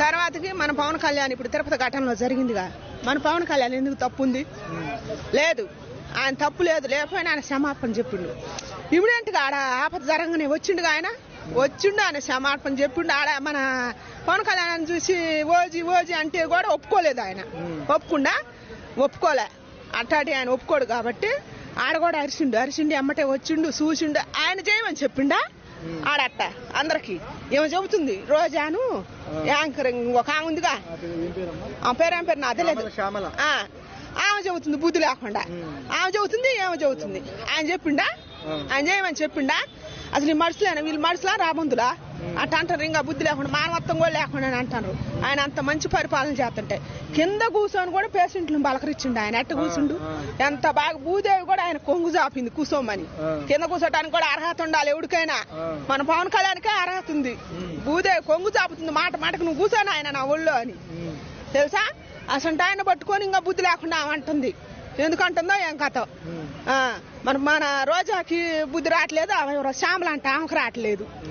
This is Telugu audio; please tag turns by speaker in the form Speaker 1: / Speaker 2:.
Speaker 1: తర్వాతకి మన పవన్ కళ్యాణ్ ఇప్పుడు తిరుపతి ఘటనలో జరిగిందిగా. మన పవన్ కళ్యాణ్ ఎందుకు తప్పు ఉంది లేదు. ఆయన తప్పు లేదు. లేకపోయినా ఆయన క్షమాపణ చెప్పిండు. ఇప్పుడేంటిగా ఆడ ఆపద జరంగానే వచ్చిండుగా ఆయన? వచ్చిండు ఆయన క్షమాపణ చెప్పిండు. ఆడ మన పవన్ కళ్యాణ్ చూసి ఓజీ ఓజీ అంటే కూడా ఒప్పుకోలేదు ఆయన. ఒప్పుకుండా? ఒప్పుకోలే. అట్టాటి ఆయన ఒప్పుకోడు కాబట్టి ఆడ కూడా అరిసిండు. అరిసిండు అమ్మటే వచ్చిండు చూసిండు. ఆయన చేయమని చెప్పిండా? ఆడట్ట అందరికి. ఏమో చెబుతుంది. రోజాను యాంకరింగ్ ఒక ఆమె ఉందిగా. ఆ పేరేం పేరు నా తెలియదు ఆమె చెబుతుంది బుద్ధి లేకుండా. ఆమె చెబుతుంది ఏమో చెబుతుంది. ఆయన చెప్పిండా? ఆయన చేయమని చెప్పిండా? అసలు ఈ మనుషులేనా వీళ్ళు మనుషులా రాబందులా? అట్ట అంటారు ఇంకా బుద్ధి లేకుండా మానవత్వం కూడా లేకుండా అని అంటారు. ఆయన అంత మంచి పరిపాలన చేస్తుంటే. కింద కూర్చొని కూడా పేషెంట్లను పలకరించిండు ఆయన. ఎట్ట కూర్చుండు? ఎంత బాగా భూదేవి కూడా ఆయన కొంగు చాపింది కూర్చోమని కింద కూర్చోటానికి కూడా అర్హత ఉండాలి ఎవరికైనా మన పవన్ కళ్యాణ్కే అర్హత ఉంది. భూదేవి కొంగు చాపుతుంది మాట మాటకు నువ్వు కూర్చొని ఆయన నా ఒళ్ళో అని. తెలుసా? అసలు ఆయన పట్టుకొని ఇంకా బుద్ధి లేకుండా అంటుంది. ఎందుకంటుందో ఏం కథ? ఆ, మన మన రోజాకి బుద్ధి రావట్లేదు ఆమె ఎవరో శ్యామల అంటే ఆమెకు రావట్లేదు.